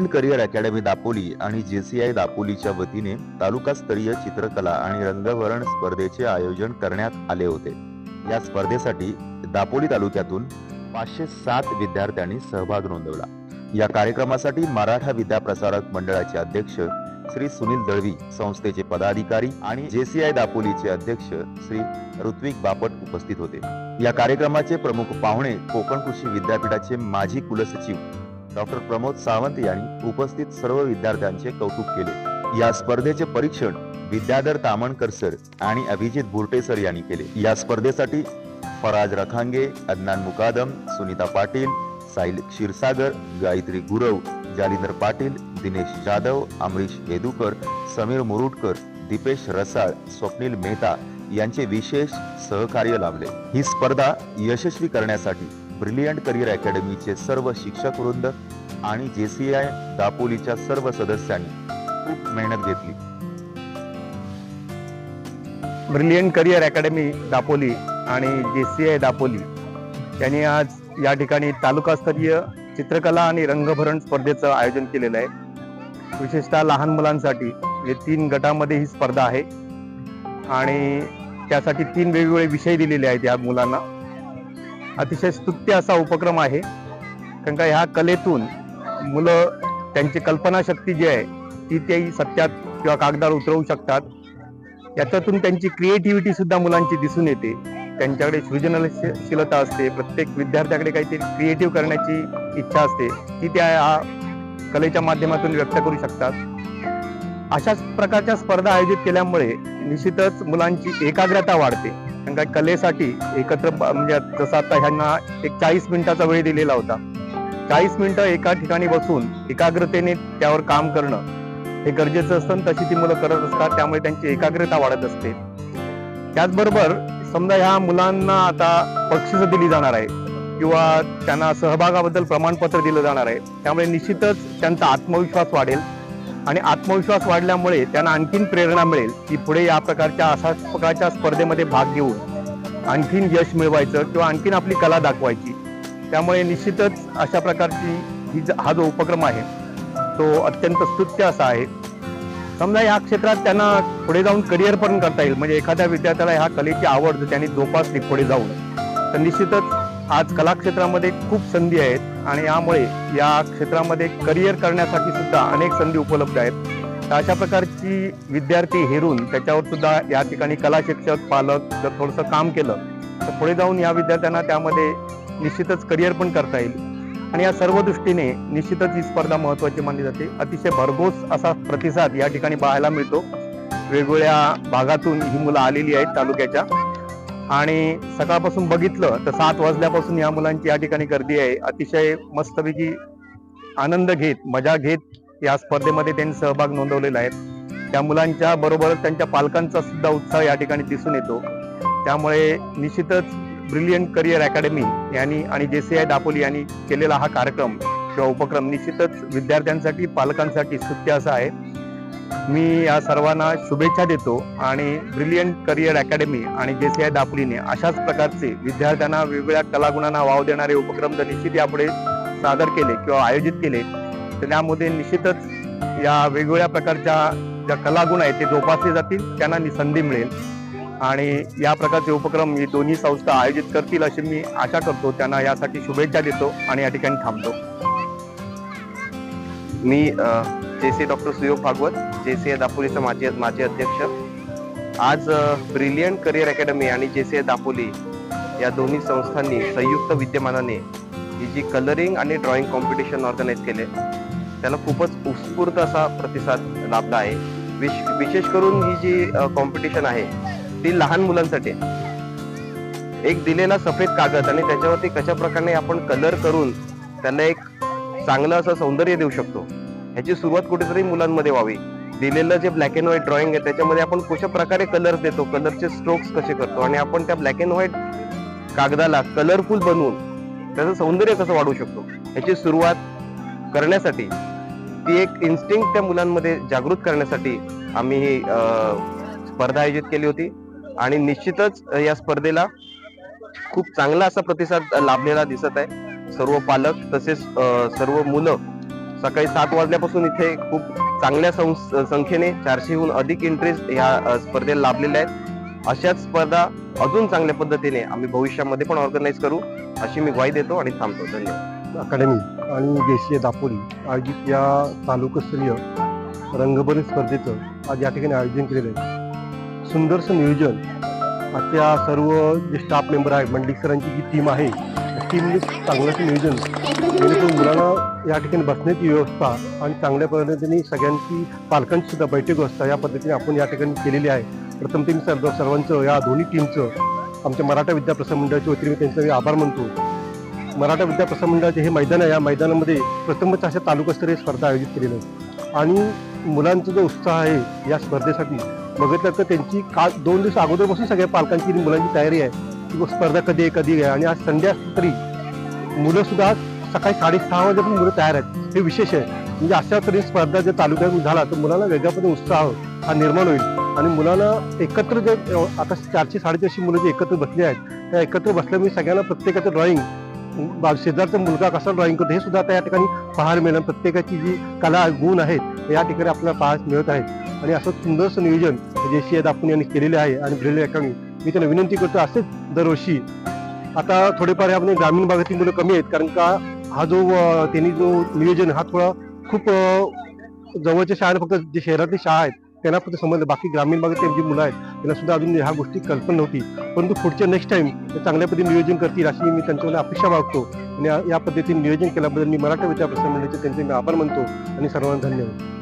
Brilliant career academy Dapoli आणि जे C I दापोलीच्या वतीने तालुकास्तरीय चित्रकला आणि रंगभरण स्पर्धेचे आयोजन करण्यात आले होते. या स्पर्धेसाठी दापोली तालुक्यातून पाचशे सात विद्यार्थ्यांनी सहभाग नोंदवला. या कार्यक्रमासाठी मराठा विद्याप्रसारक मंडळाचे अध्यक्ष श्री सुनील दळवी संस्थेचे पदाधिकारी आणि जेसीआय दापोलीचे अध्यक्ष श्री ऋत्विक बापट उपस्थित होते. या कार्यक्रमाचे प्रमुख पाहुणे कोकण कृषी विद्यापीठाचे माजी कुलसचिव डॉक्टर प्रमोद सावंत यांनी उपस्थित सर्व विद्यार्थ्यांचे कौतुक केले. या स्पर्धेचे परीक्षण विद्याधर तामणकर सर आणि अभिजित बुरटे सर यांनी केले. या स्पर्धेसाठी फराज रखांगे अदनान मुकादम सुनीता पाटील साहिल क्षीरसागर गायत्री गुरव जालिंदर पाटील दिनेश जाधव अमरीश हेदुकर समीर मुरुडकर दीपेश रसाळ स्वप्नील मेहता यांचे विशेष सहकार्य लाभले. ही स्पर्धा यशस्वी करण्यासाठी ब्रिलियंट करिअर अकॅडमीचे सर्व शिक्षक वृंद आणि आय दापोलीच्या सर्व सदस्यांनी खूप मेहनत घेतली. ब्रिलियंट करिअर अकॅडमी दापोली आणि जे सी आय दापोली यांनी आज या ठिकाणी तालुकास्तरीय चित्रकला आणि रंगभरण स्पर्धेचं आयोजन केलेलं आहे. विशेषतः लहान मुलांसाठी हे तीन गटामध्ये ही स्पर्धा आहे. आणि त्यासाठी तीन वेगवेगळे विषय दिलेले आहेत या मुलांना. अतिशय स्तुत्य असा उपक्रम आहे. कारण का ह्या कलेतून मुलं त्यांची कल्पनाशक्ती जी आहे ती ते सत्यात किंवा कागदावर उतरवू शकतात. याच्यातून त्यांची क्रिएटिव्हिटी सुद्धा मुलांची दिसून येते. त्यांच्याकडे सृजनशीलता असते. प्रत्येक विद्यार्थ्याकडे काहीतरी क्रिएटिव्ह करण्याची इच्छा असते. ती त्या हा कलेच्या माध्यमातून व्यक्त करू शकतात. अशाच प्रकारच्या स्पर्धा आयोजित केल्यामुळे निश्चितच मुलांची एकाग्रता वाढते. कारण काय कलेसाठी एकत्र म्हणजे जसं आता ह्यांना एक चाळीस मिनिटाचा वेळ दिलेला होता. चाळीस मिनिटं एका ठिकाणी बसून एकाग्रतेने त्यावर काम करणं हे गरजेचं असतं तशी ती मुलं करत असतात त्यामुळे त्यांची एकाग्रता वाढत असते. त्याचबरोबर समजा ह्या मुलांना आता बक्षिसं दिली जाणार आहे किंवा त्यांना सहभागाबद्दल प्रमाणपत्र दिलं जाणार आहे त्यामुळे निश्चितच त्यांचा आत्मविश्वास वाढेल. आणि आत्मविश्वास वाढल्यामुळे त्यांना आणखीन प्रेरणा मिळेल की पुढे या प्रकारच्या अशा प्रकारच्या स्पर्धेमध्ये भाग घेऊन आणखीन यश मिळवायचं किंवा आणखीन आपली कला दाखवायची. त्यामुळे निश्चितच अशा प्रकारची ही ज- हा जो उपक्रम आहे तो अत्यंत स्तुत्य असा आहे. समजा या क्षेत्रात त्यांना पुढे जाऊन करिअर पण करता येईल. म्हणजे एखाद्या विद्यार्थ्याला ह्या कलेची आवड जर त्यांनी जोपासली पुढे जाऊन तर निश्चितच आज कलाक्षेत्रामध्ये खूप संधी आहेत आणि यामुळे या क्षेत्रामध्ये करिअर करण्यासाठी सुद्धा अनेक संधी उपलब्ध आहेत. तर अशा प्रकारची विद्यार्थी हेरून त्याच्यावर सुद्धा या ठिकाणी कला शिक्षक पालक जर थोडंसं काम केलं तर पुढे जाऊन या विद्यार्थ्यांना त्यामध्ये निश्चितच करिअर पण करता येईल. आणि या सर्व दृष्टीने निश्चितच ही स्पर्धा महत्वाची मानली जाते. अतिशय भरघोस असा प्रतिसाद या ठिकाणी पाहायला मिळतो. वेगवेगळ्या भागातून ही मुलं आलेली आहेत तालुक्याच्या. आणि सकाळपासून बघितलं तर सात वाजल्यापासून या मुलांची या ठिकाणी गर्दी आहे. अतिशय मस्तपैकी आनंद घेत मजा घेत या स्पर्धेमध्ये त्यांनी सहभाग नोंदवलेला आहे. त्या मुलांच्या बरोबरच त्यांच्या पालकांचा सुद्धा उत्साह या ठिकाणी दिसून येतो. त्यामुळे निश्चितच ब्रिलियंट करिअर अकॅडमी यांनी आणि जे सी आय दापोली यांनी केलेला हा कार्यक्रम किंवा उपक्रम निश्चितच विद्यार्थ्यांसाठी पालकांसाठी स्तुत्य असा आहे. मी या सर्वांना शुभेच्छा देतो आणि ब्रिलियंट करिअर अकॅडमी आणि जे सी आय दापलीने अशाच प्रकारचे विद्यार्थ्यांना वेगवेगळ्या कलागुणांना वाव देणारे उपक्रम जर निश्चित यापुढे सादर केले किंवा आयोजित केले तर त्यामध्ये निश्चितच या वेगवेगळ्या प्रकारच्या ज्या कलागुण आहेत ते जोपासले जातील त्यांना मी संधी मिळेल. आणि या प्रकारचे उपक्रम ही दोन्ही संस्था आयोजित करतील अशी मी आशा करतो. त्यांना यासाठी शुभेच्छा देतो आणि या ठिकाणी थांबतो. मी जे सी डॉक्टर सुयोग भागवत जे सी ए दापोलीचा माजी माजी अध्यक्ष. आज ब्रिलियंट करिअर अकॅडमी आणि जे सी दापोली या दोन्ही संस्थांनी संयुक्त विद्यमानाने ही जी कलरिंग आणि ड्रॉइंग कॉम्पिटिशन ऑर्गनाईज केले त्याला खूपच उत्स्फूर्त असा प्रतिसाद लाभला आहे. विश विशेष करून ही जी कॉम्पिटिशन आहे ती लहान मुलांसाठी. एक दिलेला सफेद कागद आणि त्याच्यावरती कशा प्रकारे आपण कलर करून त्यांना एक चांगलं असं सौंदर्य देऊ शकतो. ह्याची सुरुवात कुठेतरी मुलांमध्ये व्हावी. दिलेलं जे ब्लॅक अँड व्हाईट ड्रॉइंग आहे त्याच्यामध्ये आपण कशा प्रकारे कलर देतो कलरचे स्ट्रोक्स कसे करतो आणि आपण त्या ब्लॅक अँड व्हाईट कागदाला कलरफुल बनवून त्याचं सौंदर्य कसं वाढवू शकतो? ह्याची सुरुवात करण्यासाठी ती एक इन्स्टिंग त्या मुलांमध्ये जागृत करण्यासाठी आम्ही ही स्पर्धा आयोजित केली होती. आणि निश्चितच या स्पर्धेला खूप चांगला असा प्रतिसाद लाभलेला दिसत आहे. सर्व पालक तसेच सर्व मुलं सकाळी सात वाजल्यापासून इथे खूप चांगल्या संख्येने चारशेहून अधिक इंटरेस्ट ह्या स्पर्धेला लाभलेल्या आहेत. अशाच स्पर्धा अजून चांगल्या पद्धतीने आम्ही भविष्यामध्ये पण ऑर्गनाईज करू अशी मी ग्वाही देतो आणि थांबतो. धन्यवाद. अकॅडमी आणि देशीय दापोली आयोजित या तालुकास्तरीय रंगभरी स्पर्धेचं आज या ठिकाणी आयोजन केलेलं आहे. सुंदरसं नियोजन आजच्या सर्व जे स्टाफ मेंबर आहे मंडलिक सरांची जी टीम आहे टीमने चांगलंच नियोजन जेणेकरून मुलांना या ठिकाणी बसण्याची व्यवस्था आणि चांगल्या पद्धतीने सगळ्यांची पालकांची सुद्धा बैठक व्यवस्था या पद्धतीने आपण या ठिकाणी केलेली आहे. प्रथम ते मी सर्व सर्वांचं या दोन्ही टीमचं आमच्या मराठा विद्याप्रसार मंडळाच्या वतीने मी त्यांचा मी आभार मानतो. मराठा विद्याप्रसार मंडळाचे हे मैदान आहे. या मैदानामध्ये प्रथमच अशा तालुकास्तरीय स्पर्धा आयोजित केलेल्या आहे आणि मुलांचा जो उत्साह आहे या स्पर्धेसाठी बघितलं तर त्यांची का दोन दिवस अगोदरपासून सगळ्या पालकांची आणि मुलांची तयारी आहे. स्पर्धा कधी आहे कधी आहे. आणि आज संध्या तरी मुलं सुद्धा आज सकाळी साडेसहा वाजेपर्यंत मुलं तयार आहेत. हे विशेष आहे. म्हणजे अशा तरी स्पर्धा जर तालुक्यात झाला तर मुलांना वेगळ्या पद्धतीने उत्साह हा निर्माण होईल. आणि मुलांना एकत्र जे आता चारशे साडेचारशे मुलं जे एकत्र बसले आहेत त्या एकत्र बसल्यामुळे सगळ्यांना प्रत्येकाचं ड्रॉइंग शेजारचा मुलगा कसा ड्रॉइंग करतो हे सुद्धा आता या ठिकाणी पाहायला मिळेल. प्रत्येकाची जी कला गुण आहेत या ठिकाणी आपल्याला पाहायला मिळत आहेत. आणि असं सुंदरसं नियोजन जे सी आपण यांनी केलेले आहे आणि ब्रिले अकॅडमी मी त्यांना विनंती करतो असेच दरवर्षी. आता थोडेफार आपण ग्रामीण भागातील मुलं कमी आहेत कारण का हा जो त्यांनी जो नियोजन हा थोडा खूप जवळच्या शाळा फक्त जे शहरातली शाळा आहेत त्यांना फक्त समजलं. बाकी ग्रामीण भागातील जी मुलं आहेत त्यांना सुद्धा अजून ह्या गोष्टी कल्पना नव्हती. परंतु पुढच्या नेक्स्ट टाइम ते चांगल्या पद्धतीने नियोजन करतील अशी मी त्यांच्याकडे अपेक्षा बाळगतो. आणि या- पद्धतीने नियोजन केल्याबद्दल मी मराठा विद्या मंडळाचे त्यांचे मी आभार मानतो. आणि सर्वांना धन्यवाद.